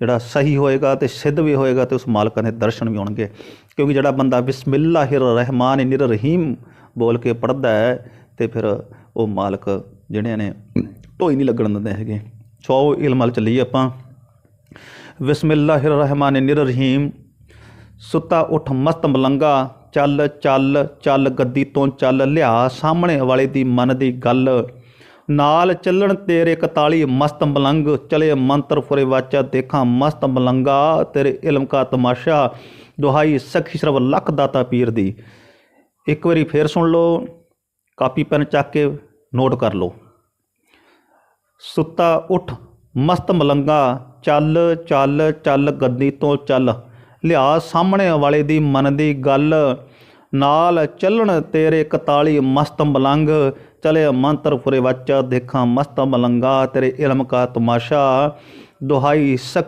ਜਿਹੜਾ ਸਹੀ ਹੋਏਗਾ ਤੇ ਸਿੱਧ ਵੀ ਹੋਏਗਾ ਤੇ ਉਸ ਮਾਲਕਾਂ ਦੇ ਦਰਸ਼ਨ ਵੀ ਹੋਣਗੇ। ਕਿਉਂਕਿ ਜਿਹੜਾ ਬੰਦਾ ਬਿਸਮਿਲ੍ਲਾਹਿਰ ਰਹਿਮਾਨ ਨਿਰ ਰਹੀਮ ਬੋਲ ਕੇ ਪੜਦਾ ਹੈ ਤੇ ਫਿਰ ਉਹ ਮਾਲਕ ਜਿਹੜੇ ਨੇ ਢੋਈ ਨਹੀਂ ਲੱਗਣ ਦਿੰਦੇ ਹੈਗੇ। ਸੋ ਆਓ ਇਲਮ ਵੱਲ ਚੱਲੀਏ ਆਪਾਂ। ਬਿਸਮਿਲ੍ਲਾਹਿਰ ਰਹਿਮਾਨ ਨਿਰ ਰਹੀਮ, ਸੁੱਤਾ ਉੱਠ ਮਸਤ ਮਲੰਗਾ, ਚੱਲ ਚੱਲ ਚੱਲ ਗੱਦੀ ਤੋਂ ਚੱਲ ਲਿਆ, ਸਾਹਮਣੇ ਵਾਲੇ ਦੀ ਮਨ ਦੀ ਗੱਲ। ਨਾਲ ਚੱਲਣ ਤੇਰੇ 41 ਮਸਤ ਮਲੰਗ, ਚਲੇ ਮੰਤਰ ਫੁਰੇ ਵਾਚਾ, ਦੇਖਾਂ ਮਸਤ ਮਲੰਗਾ, ਤੇਰੇ ਇਲਮ ਕਾ ਤਮਾਸ਼ਾ, ਦੁਹਾਈ ਸਖੀ ਸਰਵ ਲੱਖ ਦਾਤਾ ਪੀਰ ਦੀ। ਇੱਕ ਵਾਰੀ ਫੇਰ ਸੁਣ ਲਓ, ਕਾਪੀ ਪੈਨ ਚੱਕ ਕੇ ਨੋਟ ਕਰ ਲਓ। ਸੁੱਤਾ ਉੱਠ, ਮਸਤ ਮਲੰਗਾ, ਚੱਲ ਚੱਲ ਚੱਲ, ਗੱਦੀ ਤੋਂ ਚੱਲ। ਲਿਆ ਸਾਹਮਣੇ ਵਾਲੇ ਦੀ ਮਨ ਦੀ ਗੱਲ। ਨਾਲ ਚੱਲਣ ਤੇਰੇ 41 ਮਸਤ ਮਲੰਗ ਚਲੇ ਮੰਤਰ ਫੁਰੇ ਵਾਚਾ ਦੇਖਾਂ ਮਸਤ ਮਲੰਗਾ ਤੇਰੇ ਇਲਮ ਕਾ ਤਮਾਸ਼ਾ ਦੁਹਾਈ ਸਕ